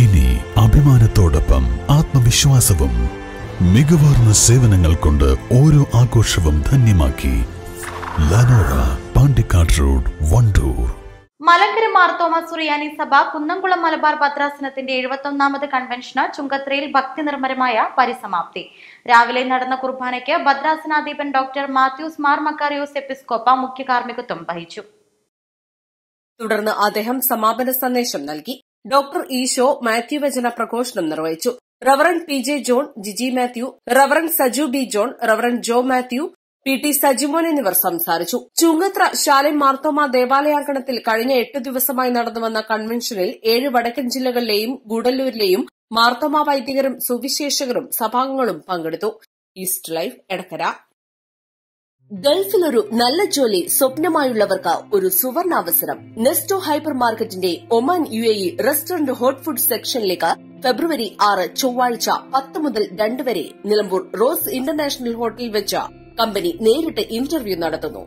ഇനി അഭിമാനത്തോടൊപ്പം ആത്മവിശ്വാസവും മികവാർന്ന സേവനങ്ങൾ കൊണ്ട് ഓരോ ആഘോഷവും ധന്യമാക്കി ലനോറ പാണ്ടിക്കാട് റോഡ് വണ്ടൂർ. മലങ്കര മാർത്തോമ സുറിയാനി സഭ കുന്നംകുളം മലബാർ ഭദ്രാസനത്തിന്റെ എഴുപത്തൊന്നാമത് കൺവെൻഷന് ചുങ്കത്രയിൽ ഭക്തി നിർമ്മരമായ പരിസമാപ്തി. രാവിലെ നടന്ന കുർബാനയ്ക്ക് ഭദ്രാസനാധിപൻ ഡോക്ടർ മാത്യൂസ് മാർ മക്കാറിയോസ് എപ്പിസ്കോപ്പ മുഖ്യ കാർമ്മികത്വം വഹിച്ചു. തുടർന്ന് അദ്ദേഹം സമാപന സന്ദേശം നൽകി. ഡോക്ടർ ഈശോ മാത്യു വചന പ്രഘോഷണം നിർവഹിച്ചു. Reverend P J John Jiji Mathew reverend Saju B John reverend Jo Mathew P T Sajimon എന്നിവർ സംസാരിച്ചു. ചുങ്കത്ര ശാലിം മാർത്തോമ ദേവാലയാങ്കണത്തിൽ കഴിഞ്ഞ എട്ട് ദിവസമായി നടന്നുവന്ന കൺവെൻഷനിൽ ഏഴ് വടക്കൻ ജില്ലകളിലെയും ഗൂഡല്ലൂരിലെയും മാർത്തോമ വൈദികരും സുവിശേഷകരും സഭാംഗങ്ങളും പങ്കെടുത്തു. East life Edakkara. ഗൾഫിലൊരു നല്ല ജോലി സ്വപ്നമായുള്ളവർക്ക് ഒരു സുവർണാവസരം. നെസ്റ്റോ ഹൈപ്പർ മാർക്കറ്റിന്റെ Oman U A E restaurant hot food സെക്ഷനിലേക്ക് ഫെബ്രുവരി ആറ് ചൊവ്വാഴ്ച പത്ത് മുതൽ രണ്ട് വരെ നിലമ്പൂർ റോസ് ഇന്റർനാഷണൽ ഹോട്ടലിൽ വെച്ച് കമ്പനി നേരിട്ട് ഇന്റർവ്യൂ നടത്തുന്നു.